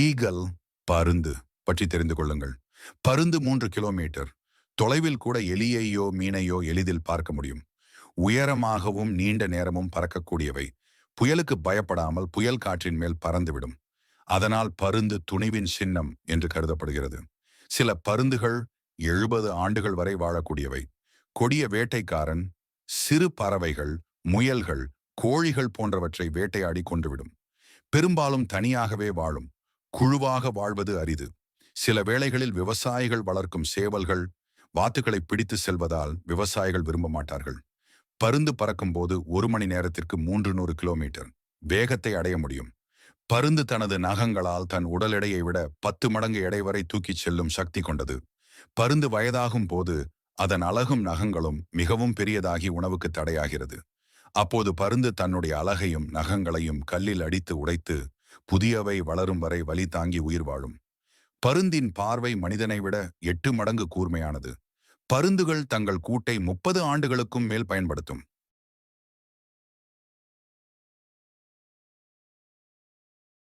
Eagle பருந்து பற்றி தெரிந்து கொள்ளுங்கள். பருந்து மூன்று கிலோமீட்டர். தொலைவில் கூட எலியையோ மீனையோ எளிதில் பார்க்க முடியும். உயரமாகவும் நீண்ட நேரமும் பறக்கக்கூடியவை. புயலுக்கு பயப்படாமல் புயல் காற்றின் மேல் பறந்துவிடும். அதனால் பருந்து துணிவின் சின்னம் என்று கருதப்படுகிறது. சில பருந்துகள் எழுபது ஆண்டுகள் வரை வாழக்கூடியவை. கொடிய வேட்டைக்காரன் சிறு பறவைகள் முயல்கள் கோழிகள் போன்றவற்றை வேட்டையாடி கொன்றுவிடும் பெரும்பாலும் தனியாகவே வாழும். குழுவாக வாழ்வது அரிது. சில வேளைகளில் விவசாயிகள் வளர்க்கும் சேவல்கள் வாத்துக்களை பிடித்து செல்வதால் விவசாயிகள் விரும்ப மாட்டார்கள். பருந்து பறக்கும் போது ஒரு மணி நேரத்திற்கு மூன்று நூறு கிலோமீட்டர். வேகத்தை அடைய முடியும். பருந்து தனது நகங்களால் தன் உடல் எடையை விட பத்து மடங்கு எடை வரை தூக்கிச் செல்லும் சக்தி கொண்டது. பருந்து வயதாகும் போது அதன் அழகும் நகங்களும் மிகவும் பெரியதாகி உணவுக்கு தடையாகிறது. அப்போது பருந்து தன்னுடைய அழகையும் நகங்களையும் கல்லில் அடித்து உடைத்து புதியவை வளரும் வரை வலி தாங்கி உயிர் வாழும். பருந்தின் பார்வை மனிதனை விட எட்டு மடங்கு கூர்மையானது. பருந்துகள் தங்கள் கூட்டை முப்பது ஆண்டுகளுக்கும் மேல் பயன்படுத்தும்.